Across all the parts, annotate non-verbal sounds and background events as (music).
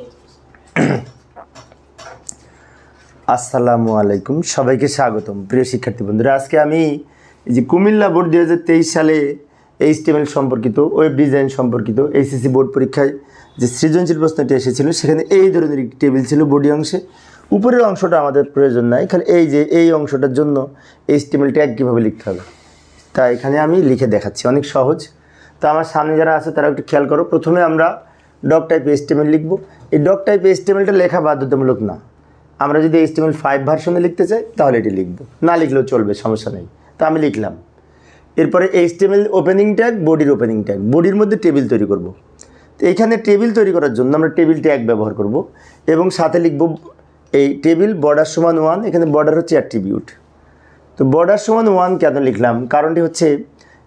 (coughs) আসসালামু আলাইকুম, সবাইকে স্বাগতম। প্রিয় শিক্ষার্থী বন্ধুরা, আজকে আমি এই যে কুমিল্লা বোর্ড দু হাজার তেইশ সালে সম্পর্কিত, ওয়েব ডিজাইন সম্পর্কিত, এইচএসসি বোর্ড পরীক্ষায় যে সৃজনশীল প্রশ্নটি এসেছিল, সেখানে এই ধরনের একটি টেবিল ছিল বডি অংশে। উপরের অংশটা আমাদের প্রয়োজন নাই, খালি এই যে এই অংশটার জন্য এইচটিএমএল ট্যাগ কীভাবে লিখতে হবে, তা এখানে আমি লিখে দেখাচ্ছি, অনেক সহজ। তো আমার সামনে যারা আছে তারা একটু খেয়াল করো। প্রথমে আমরা ডক টাইপ এইচটিএমএল লিখব। এই ডক টাইপ এইচটিএমএলটা লেখা বাধ্যতামূলক না। আমরা যদি এইচটিএমএল ফাইভ ভার্সনে লিখতে চাই, তাহলে এটি লিখব। না লিখলেও চলবে, সমস্যা নেই। তা আমি লিখলাম। এরপরে এইচটিএমএল ওপেনিং ট্যাগ বডির ওপেনিং ট্যাগ বডির মধ্যে টেবিল তৈরি করব। তো এইখানে টেবিল তৈরি করার জন্য আমরা টেবিল ট্যাগ ব্যবহার করব এবং সাথে লিখব এই টেবিল বর্ডার সমান ওয়ান এখানে বর্ডার হচ্ছে অ্যাট্রিবিউট তো বর্ডার সমান ওয়ান কেন লিখলাম? কারণটি হচ্ছে,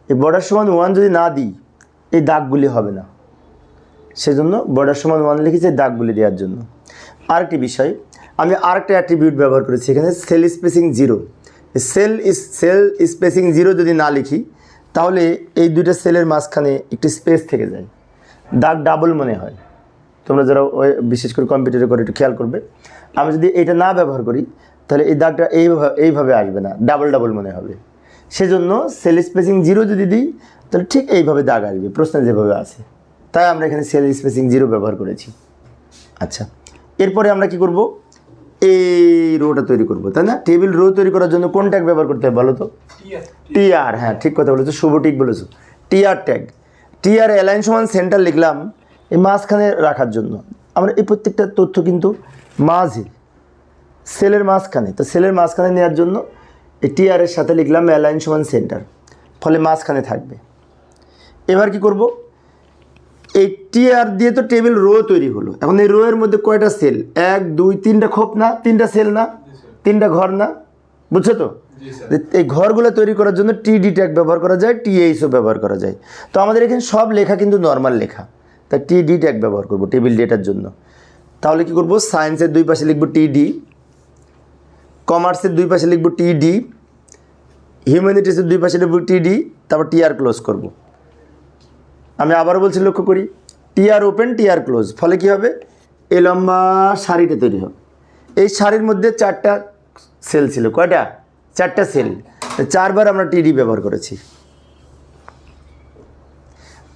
এই বর্ডার সমান ওয়ান যদি না দিই, এই দাগগুলি হবে না। সেজন্য বর্ডার সমান ওয়ান লিখেছি দাগগুলি দেওয়ার জন্য। আরেকটি বিষয়, আমি আরেকটা অ্যাট্রিবিউট ব্যবহার করেছি, এখানে cell spacing zero cell cell spacing zero যদি না লিখি, তাহলে এই দুইটা সেলের মাঝখানে একটি স্পেস থেকে যায়। দাগ ডাবল মনে হয়। তোমরা যারা ওই- বিশেষ করে কম্পিউটারে করে একটু খেয়াল করবে। আমি যদি এটা না ব্যবহার করি, তাহলে এই দাগটা এইভাবে এইভাবে আসবে না ডাবল ডাবল মনে হবে। সেজন্য সেল স্পেসিং জিরো যদি দিই, তাহলে ঠিক এইভাবে দাগ আসবে, প্রশ্নে যেভাবে আছে। তাই আমরা এখানে সেল স্পেসিং জিরো ব্যবহার করেছি। আচ্ছা এরপরে আমরা কি করব? এই রোটা তৈরি করব তাই না? টেবিল রো তৈরি করার জন্য কোন ট্যাগ ব্যবহার করতে হবে বলো তো? টিআর হ্যাঁ ঠিক কথা বলেছ শুভ ঠিক বলেছ। টিআর ট্যাগ টিআর অ্যালাইন সমান সেন্টার লিখলাম এই মাঝখানে রাখার জন্য। আমরা এই প্রত্যেকটা তথ্য কিন্তু মাঝে সেলের মাঝখানে তো সেলের মাঝখানে নেওয়ার জন্য এই টিআরের সাথে লিখলাম অ্যালাইন সমান সেন্টার ফলে মাঝখানে থাকবে। এবার কি করব? এই টিআর দিয়ে তো টেবিল রো তৈরি হলো। এখন এই রো এর মধ্যে কয়টা সেল? এক দুই তিনটা খোপ না? তিনটা সেল না? তিনটা ঘর না? বুঝছ তো? এই ঘরগুলো তৈরি করার জন্য টিডি ট্যাগ ব্যবহার করা যায় টিএইচও ব্যবহার করা যায়। তো আমাদের এখানে সব লেখা কিন্তু নর্মাল লেখা। তাই টিডি ট্যাগ ব্যবহার করব টেবিল ডেটার জন্য। তাহলে কি করব? সায়েন্সের দুই পাশে লিখব টিডি কমার্সের দুই পাশে লিখব টিডি হিউম্যানিটিসের দুই পাশে লিখব টিডি তারপর টিআর ক্লোজ করব। আমি আবারও বলছি, লক্ষ্য করি। TR open TR close. ফলে কি হবে? এই লম্বা শাড়িটা তৈরি হবে। এই শাড়ির মধ্যে চারটা সেল ছিল। কয়টা? চারটা সেল। চারবার আমরা টিডি ব্যবহার করেছি।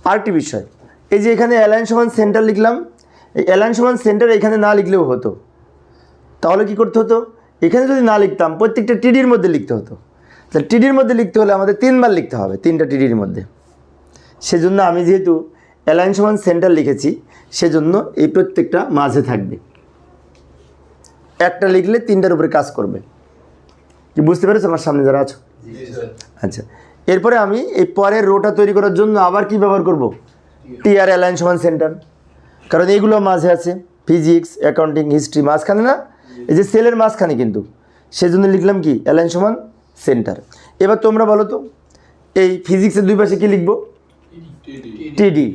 আরেকটি বিষয়, এই যে এখানে অ্যালাইন সমান সেন্টার লিখলাম, এই অ্যালাইন সমান সেন্টার এখানে না লিখলেও হতো। তাহলে কি করতে হতো? এখানে যদি না লিখতাম, প্রত্যেকটা টিডির মধ্যে লিখতে হতো। তাহলে টিডির মধ্যে লিখতে হলে আমাদের তিনবার লিখতে হবে, তিনটা টিডির মধ্যে। সেজন্য আমি যেহেতু অ্যালাইন সমান সেন্টার লিখেছি সেজন্য এই প্রত্যেকটা মাঝে থাকবে। একটা লিখলে তিনটার উপরে কাজ করবে। কি বুঝতে পেরেছ আমার সামনে যারা আছো? আচ্ছা এরপরে আমি এই পরের রোটা তৈরি করার জন্য আবার কি ব্যবহার করব? টিআর অ্যালাইন সমান সেন্টার কারণ এইগুলো মাঝে আছে ফিজিক্স অ্যাকাউন্টিং হিস্ট্রি মাঝখানে না? এই যে সেলের মাঝখানে কিন্তু। সেজন্য লিখলাম কি? অ্যালাইন সমান সেন্টার এবার তোমরা বলো তো এই ফিজিক্সের দুই পাশে কি লিখব? টিডি।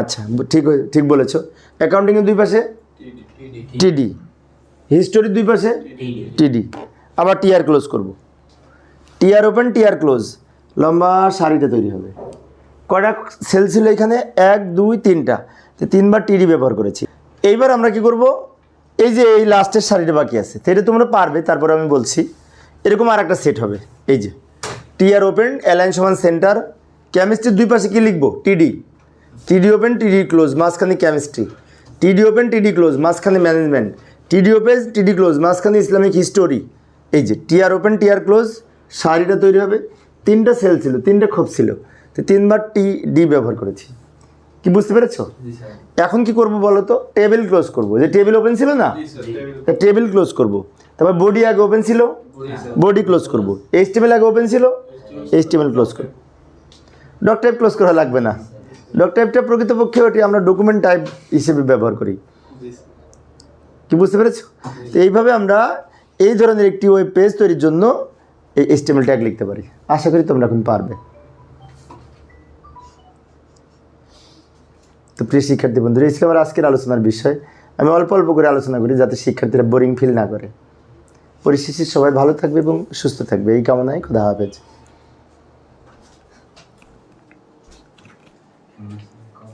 আচ্ছা ঠিক ঠিক বলেছ। অ্যাকাউন্টিংয়ের দুই পাশে? টিডি। হিস্টোরির দুই পাশে? টিডি। আবার টিআর ক্লোজ করব। টিআর ওপেন টিআর ক্লোজ লম্বা শাড়িটা তৈরি হবে। কয়টা সেল ছিল এখানে? এক, দুই, তিনটা। তিনবার টিডি ব্যবহার করেছি। এইবার আমরা কি করব? এই যে এই লাস্টের শাড়িটা বাকি আছে, সেটা তোমরা পারবে, তারপরে আমি বলছি। এরকম আর একটা সেট হবে। এই যে টিআর ওপেন অ্যালাইন সমান সেন্টার কেমিস্ট্রির দুই পাশে কী লিখব? টিডি। টিডি ওপেন টিডি ক্লোজ মাঝখানে কেমিস্ট্রি টিডি ওপেন টিডি ক্লোজ মাঝখানে ম্যানেজমেন্ট টিডি ওপেন টিডি ক্লোজ মাঝখানে ইসলামিক হিস্টোরি এই যে টিআর ওপেন টিআর ক্লোজ শাড়িটা তৈরি হবে। তিনটা সেল ছিল তিনটা খোপ ছিল। তো তিনবার টি ডি ব্যবহার করেছি। কি বুঝতে পেরেছ? এখন কি করব বলো তো? টেবিল ক্লোজ করব। যে টেবিল ওপেন ছিল না? টেবিল ক্লোজ করব। তারপর বডি আগে ওপেন ছিল? বডি ক্লোজ করব। এইচটিএমএল আগে ওপেন ছিল? এইচটিএমএল ক্লোজ করব। ডক টাইপ ক্লোজ করা লাগবে না। ডক টাইপটা প্রকৃতপক্ষে ওটি আমরা ডকুমেন্ট টাইপ হিসেবে ব্যবহার করি। কি বুঝতে পেরেছ? তো এইভাবে আমরা এই ধরনের একটি ওয়েব পেজ তৈরির জন্য এই এইচটিএমএল ট্যাগ লিখতে পারি। আশা করি তোমরা এখন পারবে। তো প্রিয় শিক্ষার্থী বন্ধুরা এই ছিল আমার আজকের আলোচনার বিষয়। আমি অল্প অল্প করে আলোচনা করি যাতে শিক্ষার্থীরা বোরিং ফিল না করে। পরিশেষে সবাই ভালো থাকবে এবং সুস্থ থাকবে। এই কামনায় খোদা হাফেজ।